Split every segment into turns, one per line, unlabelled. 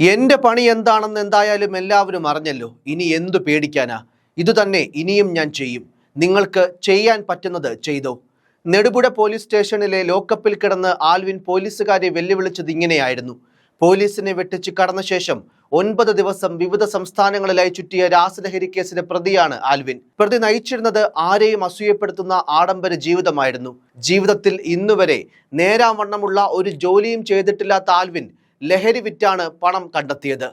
എന്റെ പണി എന്താണെന്ന് എന്തായാലും എല്ലാവരും അറിഞ്ഞല്ലോ. ഇനി എന്തു പേടിക്കാനാ? ഇതുതന്നെ ഇനിയും ഞാൻ ചെയ്യും. നിങ്ങൾക്ക് ചെയ്യാൻ പറ്റുന്നത് ചെയ്തോ? നെടുപുഴ പോലീസ് സ്റ്റേഷനിലെ ലോക്കപ്പിൽ കിടന്ന് ആൽവിൻ പോലീസുകാരെ വെല്ലുവിളിച്ചത് ഇങ്ങനെയായിരുന്നു. പോലീസിനെ വെട്ടിച്ച് കടന്ന ശേഷം ഒൻപത് ദിവസം വിവിധ സംസ്ഥാനങ്ങളിലായി ചുറ്റിയ രാസലഹരി കേസിലെ പ്രതിയാണ് ആൽവിൻ. പ്രതി നയിച്ചിരുന്നത് ആരെയും അസൂയപ്പെടുത്തുന്ന ആഡംബര ജീവിതമായിരുന്നു. ജീവിതത്തിൽ ഇന്നുവരെ നേരാവണ്ണമുള്ള ഒരു ജോലിയും ചെയ്തിട്ടില്ലാത്ത ആൽവിൻ ലഹരി വിറ്റാണ് പണം കണ്ടെത്തിയത്.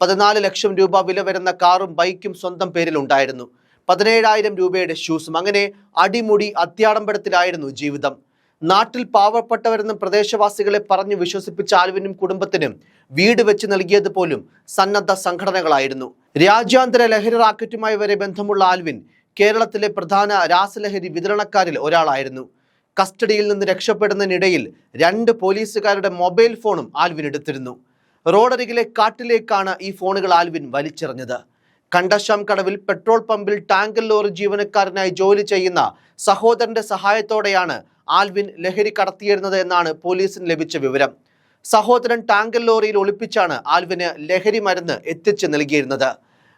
പതിനാല് ലക്ഷം രൂപ വില വരുന്ന കാറും ബൈക്കും സ്വന്തം പേരിലുണ്ടായിരുന്നു. പതിനേഴായിരം രൂപയുടെ ഷൂസും അങ്ങനെ അടിമുടി അത്യാഡംബരത്തിലായിരുന്നു ജീവിതം. നാട്ടിൽ പാവപ്പെട്ടവരെന്നും പ്രദേശവാസികളെ പറഞ്ഞു വിശ്വസിപ്പിച്ച ആൽവിനും കുടുംബത്തിനും വീട് വെച്ച് നൽകിയത് പോലും സന്നദ്ധ സംഘടനകളായിരുന്നു. രാജ്യാന്തര ലഹരി റാക്കറ്റുമായി വരെ ബന്ധമുള്ള ആൽവിൻ കേരളത്തിലെ പ്രധാന രാസലഹരി വിതരണക്കാരിൽ ഒരാളായിരുന്നു. കസ്റ്റഡിയിൽ നിന്ന് രക്ഷപ്പെടുന്നതിനിടയിൽ രണ്ട് പോലീസുകാരുടെ മൊബൈൽ ഫോണും ആൽവിൻ എടുത്തിരുന്നു. റോഡരികിലെ കാട്ടിലേക്കാണ് ഈ ഫോണുകൾ ആൽവിൻ വലിച്ചെറിഞ്ഞത്. കണ്ടശാം കടവിൽ പെട്രോൾ പമ്പിൽ ടാങ്കർ ലോറി ജീവനക്കാരനായി ജോലി ചെയ്യുന്ന സഹോദരന്റെ സഹായത്തോടെയാണ് ആൽവിൻ ലഹരി കടത്തിയിരുന്നത് എന്നാണ് പോലീസിന് ലഭിച്ച വിവരം. സഹോദരൻ ടാങ്കർ ലോറിയിൽ ഒളിപ്പിച്ചാണ് ആൽവിന് ലഹരി മരുന്ന് എത്തിച്ച് നൽകിയിരുന്നത്.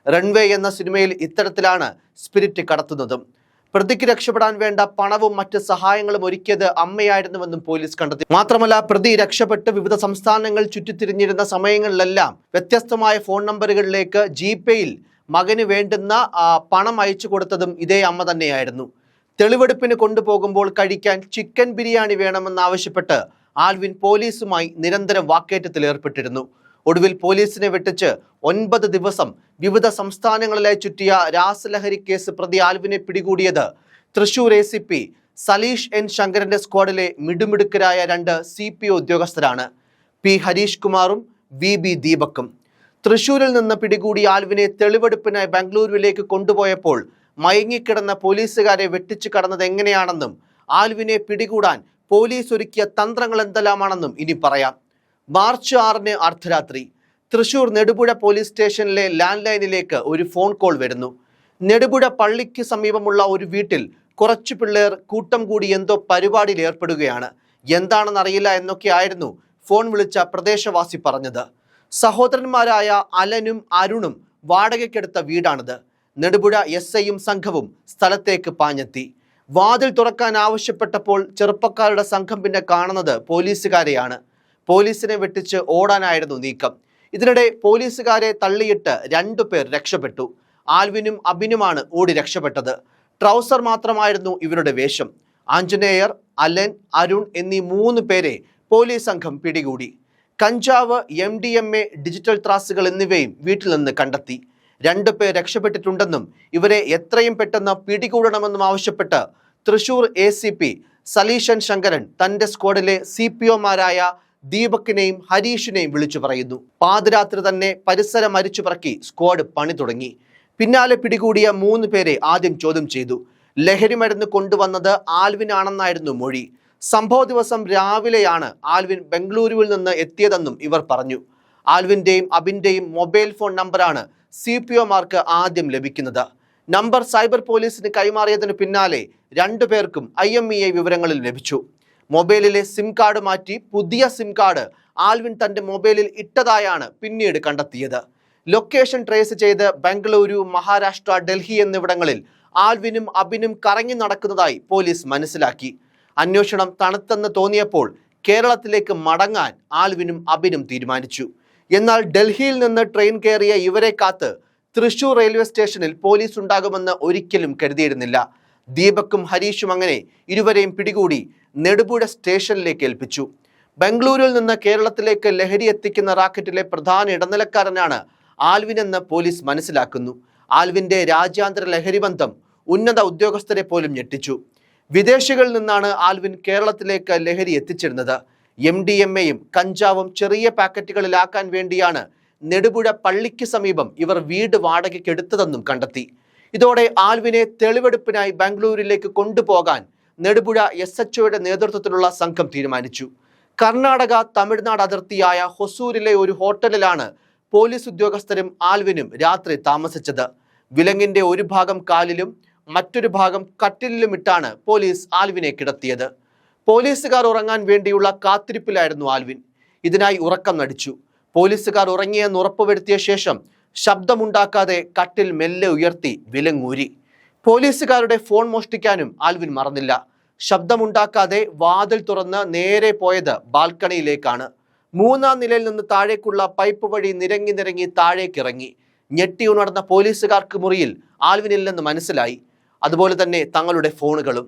റൺവേ എന്ന സിനിമയിൽ ഇത്തരത്തിലാണ് സ്പിരിറ്റ് കടത്തുന്നതും. പ്രതിക്ക് രക്ഷപ്പെടാൻ വേണ്ട പണവും മറ്റ് സഹായങ്ങളും ഒരുക്കിയത് അമ്മയായിരുന്നുവെന്നും പോലീസ് കണ്ടെത്തി. മാത്രമല്ല പ്രതി രക്ഷപ്പെട്ട് വിവിധ സംസ്ഥാനങ്ങൾ ചുറ്റിത്തിരിഞ്ഞിരുന്ന സമയങ്ങളിലെല്ലാം വ്യത്യസ്തമായ ഫോൺ നമ്പറുകളിലേക്ക് ജി പേയിൽ മകന് വേണ്ടുന്ന പണം അയച്ചു കൊടുത്തതും ഇതേ അമ്മ തന്നെയായിരുന്നു. തെളിവെടുപ്പിന് കൊണ്ടുപോകുമ്പോൾ കഴിക്കാൻ ചിക്കൻ ബിരിയാണി വേണമെന്നാവശ്യപ്പെട്ട് ആൽവിൻ പോലീസുമായി നിരന്തരം വാക്കേറ്റത്തിൽ ഏർപ്പെട്ടിരുന്നു ഒടുവിൽ പോലീസിനെ വെട്ടിച്ച് ഒൻപത് ദിവസം വിവിധ സംസ്ഥാനങ്ങളിലായി ചുറ്റിയ രാസലഹരി കേസ് പ്രതി ആൽവിനെ പിടികൂടിയത് Thrissur A C P Salish N ശങ്കരന്റെ സ്ക്വാഡിലെ മിടുമിടുക്കരായ രണ്ട് സി പി ഉദ്യോഗസ്ഥരാണ്. പി ഹരീഷ് കുമാറും വി ബി ദീപക്കും. തൃശൂരിൽ നിന്ന് പിടികൂടി ആൽവിനെ തെളിവെടുപ്പിനായി ബംഗളൂരുവിലേക്ക് കൊണ്ടുപോയപ്പോൾ മയങ്ങിക്കിടന്ന പോലീസുകാരെ വെട്ടിച്ചു കടന്നത് എങ്ങനെയാണെന്നും ആൽവിനെ പിടികൂടാൻ പോലീസ് ഒരുക്കിയ തന്ത്രങ്ങൾ എന്തെല്ലാമാണെന്നും ഇനി പറയാം. മാർച്ച് ആറിന് അർദ്ധരാത്രി തൃശൂർ നെടുപുഴ പോലീസ് സ്റ്റേഷനിലെ ലാൻഡ് ലൈനിലേക്ക് ഒരു ഫോൺ കോൾ വരുന്നു. നെടുപുഴ പള്ളിക്ക് സമീപമുള്ള ഒരു വീട്ടിൽ കുറച്ചു പിള്ളേർ കൂട്ടം കൂടി എന്തോ പരിപാടിയിൽ ഏർപ്പെടുകയാണ്. എന്താണെന്നറിയില്ല എന്നൊക്കെയായിരുന്നു ഫോൺ വിളിച്ച പ്രദേശവാസി പറഞ്ഞത്. സഹോദരന്മാരായ അലനും അരുണും വാടകയ്ക്കെടുത്ത വീടാണിത്. നെടുപുഴ എസ് ഐയും സംഘവും സ്ഥലത്തേക്ക് പാഞ്ഞെത്തി. വാതിൽ തുറക്കാൻ ആവശ്യപ്പെട്ടപ്പോൾ ചെറുപ്പക്കാരുടെ സംഘം പിന്നെ കാണുന്നത് പോലീസുകാരെയാണ്. പോലീസിനെ വെട്ടിച്ച് ഓടാനായിരുന്നു നീക്കം. ഇതിനിടെ പോലീസുകാരെ തള്ളിയിട്ട് രണ്ടുപേർ രക്ഷപ്പെട്ടു. ആൽവിനും അബിനുമാണ് ഓടി രക്ഷപ്പെട്ടത്. ട്രൗസർ മാത്രമായിരുന്നു ഇവരുടെ വേഷം. ആഞ്ജനേയർ അലൻ അരുൺ എന്നീ മൂന്ന് പേരെ പോലീസ് സംഘം പിടികൂടി. കഞ്ചാവ് M D M A digital ത്രാസുകൾ എന്നിവയും വീട്ടിൽ നിന്ന് കണ്ടെത്തി. രണ്ടു പേർ രക്ഷപ്പെട്ടിട്ടുണ്ടെന്നും ഇവരെ എത്രയും പെട്ടെന്ന് പിടികൂടണമെന്നും ആവശ്യപ്പെട്ട് Thrissur A C P Salishan Sankaran തന്റെ സ്ക്വാഡിലെ സി പി ഒമാരായ ദീപക്കിനെയും ഹരീഷിനെയും വിളിച്ചു പറയുന്നു. പാതിരാത്രി തന്നെ പരിസരം അരിച്ചു പറക്കി സ്ക്വാഡ് പണി തുടങ്ങി. പിന്നാലെ പിടികൂടിയ മൂന്ന് പേരെ ആദ്യം ചോദ്യം ചെയ്തു. ലഹരി മരുന്ന് കൊണ്ടുവന്നത് ആൽവിനാണെന്നായിരുന്നു മൊഴി. സംഭവ ദിവസം രാവിലെയാണ് ആൽവിൻ ബംഗളൂരുവിൽ നിന്ന് എത്തിയതെന്നും ഇവർ പറഞ്ഞു. ആൽവിന്റെയും അബിന്റെയും മൊബൈൽ ഫോൺ നമ്പറാണ് സി പി ഒമാർക്ക് ആദ്യം ലഭിക്കുന്നത്. നമ്പർ സൈബർ പോലീസിന് കൈമാറിയതിന് പിന്നാലെ രണ്ടുപേർക്കും ഐ എം ഇ ഐ വിവരങ്ങളിൽ ലഭിച്ചു. മൊബൈലിലെ സിം കാർഡ് മാറ്റി പുതിയ സിം കാർഡ് ആൽവിൻ തന്റെ മൊബൈലിൽ ഇട്ടതായാണ് പിന്നീട് കണ്ടെത്തിയത്. ലൊക്കേഷൻ ട്രേസ് ചെയ്ത് ബംഗളൂരു മഹാരാഷ്ട്ര ഡൽഹി എന്നിവിടങ്ങളിൽ ആൽവിനും അബിനും കറങ്ങി നടക്കുന്നതായി പോലീസ് മനസ്സിലാക്കി. അന്വേഷണം തണുത്തെന്ന് തോന്നിയപ്പോൾ കേരളത്തിലേക്ക് മടങ്ങാൻ ആൽവിനും അബിനും തീരുമാനിച്ചു. എന്നാൽ ഡൽഹിയിൽ നിന്ന് ട്രെയിൻ കയറിയ ഇവരെ കാത്ത് തൃശൂർ റെയിൽവേ സ്റ്റേഷനിൽ പോലീസ് ഉണ്ടാകുമെന്ന് ഒരിക്കലും കരുതിയിരുന്നില്ല. ദീപക്കും ഹരീഷും അങ്ങനെ ഇരുവരെയും പിടികൂടി നെടുപുഴ സ്റ്റേഷനിലേക്ക് ഏൽപ്പിച്ചു. ബംഗളൂരുവിൽ നിന്ന് കേരളത്തിലേക്ക് ലഹരി എത്തിക്കുന്ന റാക്കറ്റിലെ പ്രധാന ഇടനിലക്കാരനാണ് ആൽവിൻ എന്ന് പോലീസ് മനസ്സിലാക്കുന്നു. ആൽവിന്റെ രാജ്യാന്തര ലഹരി ബന്ധം ഉന്നത ഉദ്യോഗസ്ഥരെ പോലും ഞെട്ടിച്ചു. വിദേശികളിൽ നിന്നാണ് ആൽവിൻ കേരളത്തിലേക്ക് ലഹരി എത്തിച്ചിരുന്നത്. എം ഡി എം എയും കഞ്ചാവും ചെറിയ പാക്കറ്റുകളിലാക്കാൻ വേണ്ടിയാണ് നെടുപുഴ പള്ളിക്ക് സമീപം ഇവർ വീട് വാടകയ്ക്ക് എടുത്തതെന്നും കണ്ടെത്തി. ഇതോടെ ആൽവിനെ തെളിവെടുപ്പിനായി ബാംഗ്ലൂരിലേക്ക് കൊണ്ടുപോകാൻ നെടുപുഴ എസ് എച്ച് ഒയുടെ നേതൃത്വത്തിലുള്ള സംഘം തീരുമാനിച്ചു. കർണാടക തമിഴ്നാട് അതിർത്തിയായ ഹൊസൂരിലെ ഒരു ഹോട്ടലിലാണ് പോലീസ് ഉദ്യോഗസ്ഥരും ആൽവിനും രാത്രി താമസിച്ചത്. വിലങ്ങിന്റെ ഒരു ഭാഗം കാലിലും മറ്റൊരു ഭാഗം കട്ടിലിലും ഇട്ടാണ് പോലീസ് ആൽവിനെ കിടത്തിയത്. പോലീസുകാർ ഉറങ്ങാൻ വേണ്ടിയുള്ള കാത്തിരിപ്പിലായിരുന്നു ആൽവിൻ. ഇതിനായി ഉറക്കം നടിച്ചു. പോലീസുകാർ ഉറങ്ങിയെന്ന് ഉറപ്പുവരുത്തിയ ശേഷം ശബ്ദമുണ്ടാക്കാതെ കട്ടിൽ മെല്ലെ ഉയർത്തി വിലങ്ങൂരി. പോലീസുകാരുടെ ഫോൺ മോഷ്ടിക്കാനും ആൽവിൻ മറന്നില്ല. ശബ്ദമുണ്ടാക്കാതെ വാതിൽ തുറന്ന് നേരെ പോയത് ബാൽക്കണിയിലേക്കാണ്. മൂന്നാം നിലയിൽ നിന്ന് താഴേക്കുള്ള പൈപ്പ് വഴി നിരങ്ങി നിരങ്ങി താഴേക്കിറങ്ങി ഞെട്ടി ഉണർന്ന പോലീസുകാർക്ക് മുറിയിൽ ആൽവിനില്ലെന്ന് മനസ്സിലായി. അതുപോലെ തന്നെ തങ്ങളുടെ ഫോണുകളും.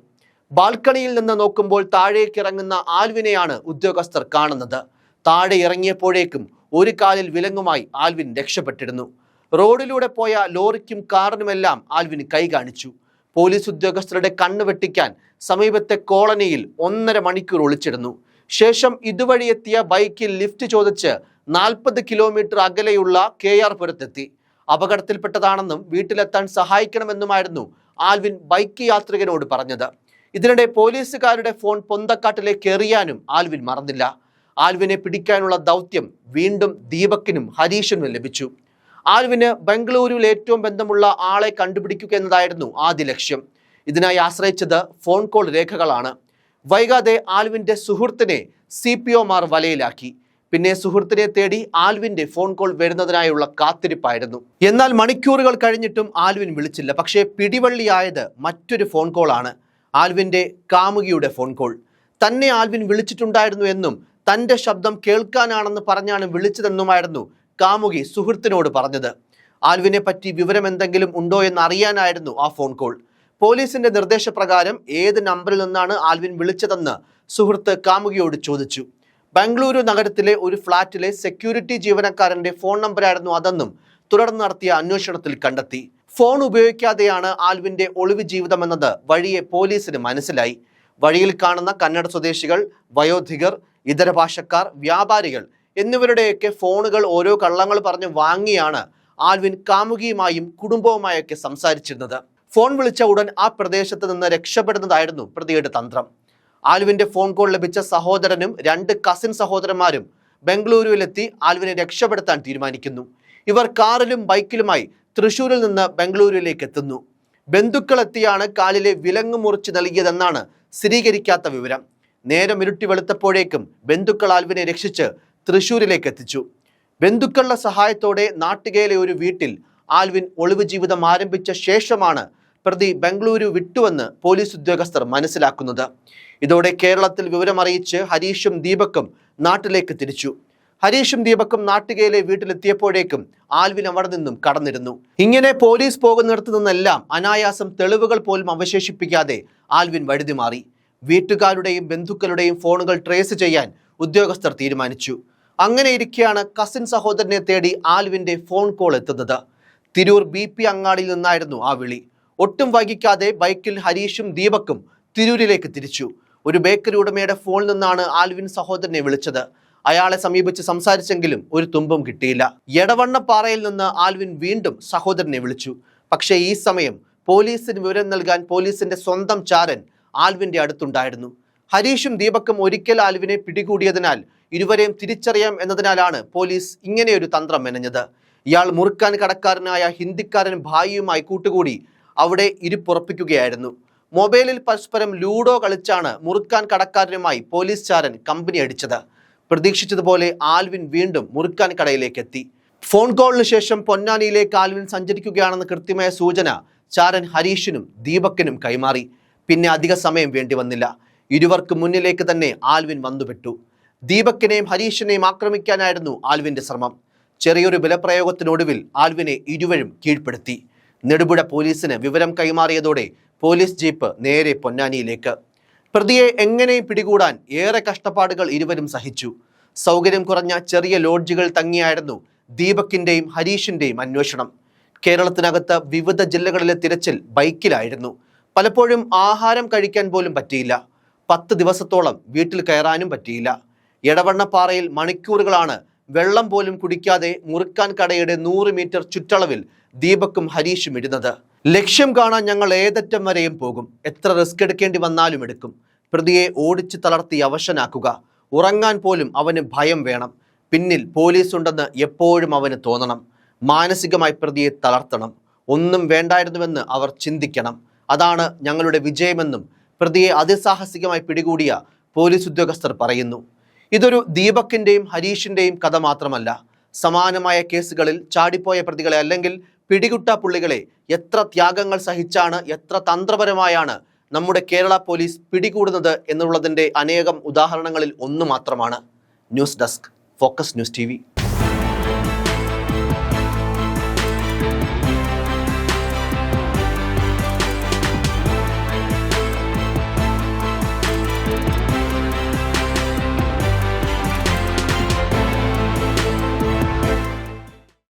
ബാൽക്കണിയിൽ നിന്ന് നോക്കുമ്പോൾ താഴേക്കിറങ്ങുന്ന ആൽവിനെയാണ് ഉദ്യോഗസ്ഥർ കാണുന്നത്. താഴെ ഇറങ്ങിയപ്പോഴേക്കും ഒരു കാലിൽ വിലങ്ങുമായി ആൽവിൻ രക്ഷപ്പെട്ടിരുന്നു. റോഡിലൂടെ പോയ ലോറിക്കും കാറിനുമെല്ലാം ആൽവിന് കൈ കാണിച്ചു. പോലീസ് ഉദ്യോഗസ്ഥരുടെ കണ്ണ് വെട്ടിക്കാൻ സമീപത്തെ കോളനിയിൽ ഒന്നര മണിക്കൂർ ഒളിച്ചിരുന്നു. ശേഷം ഇതുവഴി എത്തിയ ബൈക്കിൽ ലിഫ്റ്റ് ചോദിച്ച് നാൽപ്പത് കിലോമീറ്റർ അകലെയുള്ള കെ ആർ പുരത്തെത്തി. അപകടത്തിൽപ്പെട്ടതാണെന്നും വീട്ടിലെത്താൻ സഹായിക്കണമെന്നുമായിരുന്നു ആൽവിൻ ബൈക്ക് യാത്രികനോട് പറഞ്ഞത്. ഇതിനിടെ പോലീസുകാരുടെ ഫോൺ പൊന്തക്കാട്ടിലേക്ക് എറിയാനും ആൽവിൻ മറന്നില്ല. ആൽവിനെ പിടിക്കാനുള്ള ദൗത്യം വീണ്ടും ദീപക്കിനും ഹരീഷിനും ലഭിച്ചു. ആൽവിന് ബംഗളൂരുവിൽ ഏറ്റവും ബന്ധമുള്ള ആളെ കണ്ടുപിടിക്കുക എന്നതായിരുന്നു ആദ്യ ലക്ഷ്യം. ഇതിനായി ആശ്രയിച്ചത് ഫോൺ കോൾ രേഖകളാണ്. വൈകാതെ ആലുവിന്റെ സുഹൃത്തിനെ സി പി ഒമാർ വലയിലാക്കി. പിന്നെ സുഹൃത്തിനെ തേടി ആൽവിന്റെ ഫോൺ കോൾ വരുന്നതിനായുള്ള കാത്തിരിപ്പായിരുന്നു. എന്നാൽ മണിക്കൂറുകൾ കഴിഞ്ഞിട്ടും ആൽവിൻ വിളിച്ചില്ല. പക്ഷേ പിടിവള്ളിയായത് മറ്റൊരു ഫോൺ കോളാണ് ആൽവിന്റെ കാമുകിയുടെ ഫോൺ കോൾ. തന്നെ ആൽവിൻ വിളിച്ചിട്ടുണ്ടായിരുന്നു എന്നും തന്റെ ശബ്ദം കേൾക്കാനാണെന്ന് പറഞ്ഞാണ് വിളിച്ചതെന്നുമായിരുന്നു കാമുകി സുഹൃത്തിനോട് പറഞ്ഞത്. ആൽവിനെ പറ്റി വിവരം എന്തെങ്കിലും ഉണ്ടോ എന്ന് അറിയാനായിരുന്നു ആ ഫോൺ കോൾ. പോലീസിന്റെ നിർദ്ദേശപ്രകാരം ഏത് നമ്പറിൽ നിന്നാണ് ആൽവിൻ വിളിച്ചതെന്ന് സുഹൃത്ത് കാമുകിയോട് ചോദിച്ചു. ബംഗളൂരു നഗരത്തിലെ ഒരു ഫ്ളാറ്റിലെ സെക്യൂരിറ്റി ജീവനക്കാരന്റെ ഫോൺ നമ്പറായിരുന്നു അതെന്നും തുടർന്ന് നടത്തിയ അന്വേഷണത്തിൽ കണ്ടെത്തി. ഫോൺ ഉപയോഗിക്കാതെയാണ് ആൽവിന്റെ ഒളിവ് ജീവിതമെന്നത് വഴിയെ പോലീസിന് മനസ്സിലായി. വഴിയിൽ കാണുന്ന കന്നഡ സ്വദേശികൾ വയോധികർ ഇതര ഭാഷക്കാർ വ്യാപാരികൾ എന്നിവരുടെയൊക്കെ ഫോണുകൾ ഓരോ കള്ളങ്ങൾ പറഞ്ഞ് വാങ്ങിയാണ് ആൽവിൻ കാമുകിയുമായും കുടുംബവുമായൊക്കെ സംസാരിച്ചിരുന്നത്. ഫോൺ വിളിച്ച ഉടൻ ആ പ്രദേശത്ത് നിന്ന് രക്ഷപ്പെടുന്നതായിരുന്നു പ്രതിയുടെ തന്ത്രം. ആൽവിന്റെ ഫോൺ കോൾ ലഭിച്ച സഹോദരനും രണ്ട് കസിൻ സഹോദരന്മാരും ബംഗളൂരുവിലെത്തി ആൽവിനെ രക്ഷപ്പെടുത്താൻ തീരുമാനിക്കുന്നു. ഇവർ കാറിലും ബൈക്കിലുമായി തൃശൂരിൽ നിന്ന് ബംഗളൂരുവിലേക്ക് എത്തുന്നു. ബന്ധുക്കൾ എത്തിയാണ് കാലിലെ വിലങ്ങ് മുറിച്ച് നൽകിയതെന്നാണ് സ്ഥിരീകരിക്കാത്ത വിവരം. നേരം ഇരുട്ടി വെളുത്തപ്പോഴേക്കും ബന്ധുക്കൾ ആൽവിനെ രക്ഷിച്ച് തൃശൂരിലേക്ക് എത്തിച്ചു ബന്ധുക്കളുടെ സഹായത്തോടെ നാട്ടികയിലെ ഒരു വീട്ടിൽ ആൽവിൻ ഒളിവ് ജീവിതം ആരംഭിച്ച ശേഷമാണ് പ്രതി ബംഗളൂരു വിട്ടുവെന്ന് പോലീസ് ഉദ്യോഗസ്ഥർ മനസ്സിലാക്കുന്നത്. ഇതോടെ കേരളത്തിൽ വിവരമറിയിച്ച് ഹരീഷും ദീപക്കും നാട്ടിലേക്ക് തിരിച്ചു. ഹരീഷും ദീപക്കും നാട്ടികയിലെ വീട്ടിലെത്തിയപ്പോഴേക്കും ആൽവിൻ അവിടെ നിന്നും കടന്നിരുന്നു. ഇങ്ങനെ പോലീസ് പോകുന്നിടത്തു നിന്നെല്ലാം അനായാസം തെളിവുകൾ പോലും അവശേഷിപ്പിക്കാതെ ആൽവിൻ വഴുതി മാറി. വീട്ടുകാരുടെയും ബന്ധുക്കളുടെയും ഫോണുകൾ ട്രേസ് ചെയ്യാൻ ഉദ്യോഗസ്ഥർ തീരുമാനിച്ചു. അങ്ങനെ ഇരിക്കെയാണ് കസിൻ സഹോദരനെ തേടി ആലുവിന്റെ ഫോൺ കോൾ എത്തുന്നത്. തിരൂർ ബി പി അങ്ങാടിയിൽ നിന്നായിരുന്നു ആ വിളി. ഒട്ടും വൈകിക്കാതെ ബൈക്കിൽ ഹരീഷും ദീപക്കും തിരൂരിലേക്ക് തിരിച്ചു. ഒരു ബേക്കറി ഉടമയുടെ ഫോണിൽ നിന്നാണ് ആൽവിൻ സഹോദരനെ വിളിച്ചത്. അയാളെ സമീപിച്ച് സംസാരിച്ചെങ്കിലും ഒരു തുമ്പും കിട്ടിയില്ല. എടവണ്ണപ്പാറയിൽ നിന്ന് ആൽവിൻ വീണ്ടും സഹോദരനെ വിളിച്ചു. പക്ഷേ ഈ സമയം പോലീസിന് വിവരം നൽകാൻ പോലീസിന്റെ സ്വന്തം ചാരൻ ആൽവിന്റെ അടുത്തുണ്ടായിരുന്നു. ഹരീഷും ദീപക്കും ഒരിക്കൽ ആൽവിനെ പിടികൂടിയതിനാൽ ഇരുവരെയും തിരിച്ചറിയാം എന്നതിനാലാണ് പോലീസ് ഇങ്ങനെയൊരു തന്ത്രം മെനഞ്ഞത്. ഇയാൾ മുറുക്കാൻ കടക്കാരനായ ഹിന്ദിക്കാരൻ ഭായിയുമായി കൂട്ടുകൂടി അവിടെ ഇരിപ്പുറപ്പിക്കുകയായിരുന്നു. മൊബൈലിൽ പരസ്പരം ലൂഡോ കളിച്ചാണ് മുറുക്കാൻ കടക്കാരനുമായി പോലീസ് ചാരൻ കമ്പനി അടിച്ചത്. പ്രതീക്ഷിച്ചതുപോലെ ആൽവിൻ വീണ്ടും മുറുക്കാൻ കടയിലേക്ക് എത്തി ഫോൺ കോളിന് ശേഷം പൊന്നാനിയിലേക്ക് ആൽവിൻ സഞ്ചരിക്കുകയാണെന്ന് കൃത്യമായ സൂചന ചാരൻ ഹരീഷിനും ദീപക്കിനും കൈമാറി. പിന്നെ അധിക സമയം വേണ്ടി വന്നില്ല ഇരുവർക്കും മുന്നിലേക്ക് തന്നെ ആൽവിൻ വന്നുപെട്ടു. ദീപക്കിനെയും ഹരീഷിനെയും ആക്രമിക്കാനായിരുന്നു ആൽവിന്റെ ശ്രമം. ചെറിയൊരു ബലപ്രയോഗത്തിനൊടുവിൽ ആൽവിനെ ഇരുവരും കീഴ്പ്പെടുത്തി. നെടുപുഴ പോലീസിന് വിവരം കൈമാറിയതോടെ പോലീസ് ജീപ്പ് നേരെ പൊന്നാനിയിലേക്ക്. പ്രതിയെ എങ്ങനെയും പിടികൂടാൻ ഏറെ കഷ്ടപ്പാടുകൾ ഇരുവരും സഹിച്ചു. സൗകര്യം കുറഞ്ഞ ചെറിയ ലോഡ്ജുകൾ തങ്ങിയായിരുന്നു ദീപക്കിന്റെയും ഹരീഷിന്റെയും അന്വേഷണം. കേരളത്തിനകത്ത് വിവിധ ജില്ലകളിലെ തിരച്ചിൽ ബൈക്കിലായിരുന്നു. പലപ്പോഴും ആഹാരം കഴിക്കാൻ പോലും പറ്റിയില്ല. പത്ത് ദിവസത്തോളം വീട്ടിൽ കയറാനും പറ്റിയില്ല. എടവണ്ണപ്പാറയിൽ മണിക്കൂറുകളാണ് വെള്ളം പോലും കുടിക്കാതെ മുറുക്കാൻ കടയുടെ നൂറ് മീറ്റർ ചുറ്റളവിൽ ദീപക്കും ഹരീഷും ഇടുന്നത് ലക്ഷ്യം കാണാൻ ഞങ്ങൾ ഏതറ്റം വരെയും പോകും. എത്ര റിസ്ക് എടുക്കേണ്ടി വന്നാലും എടുക്കും. പ്രതിയെ ഓടിച്ചു തളർത്തി അവശനാക്കുക. ഉറങ്ങാൻ പോലും അവന് ഭയം വേണം. പിന്നിൽ പോലീസ് ഉണ്ടെന്ന് എപ്പോഴും അവന് തോന്നണം. മാനസികമായി പ്രതിയെ തളർത്തണം. ഒന്നും വേണ്ടായിരുന്നുവെന്ന് അവർ ചിന്തിക്കണം. അതാണ് ഞങ്ങളുടെ വിജയമെന്നും പ്രതിയെ അതിസാഹസികമായി പിടികൂടിയ പോലീസ് ഉദ്യോഗസ്ഥർ പറയുന്നു. ഇതൊരു ദീപക്കിന്റെയും ഹരീഷിന്റെയും കഥ മാത്രമല്ല. സമാനമായ കേസുകളിൽ ചാടിപ്പോയ പ്രതികളെ അല്ലെങ്കിൽ പിടികുട്ട പുള്ളികളെ എത്ര ത്യാഗങ്ങൾ സഹിച്ചാണ് എത്ര തന്ത്രപരമായാണ് നമ്മുടെ കേരള പോലീസ് പിടികൂടുന്നത് എന്നുള്ളതിന്റെ അനേകം ഉദാഹരണങ്ങളിൽ ഒന്ന് മാത്രമാണ്. News desk focus news T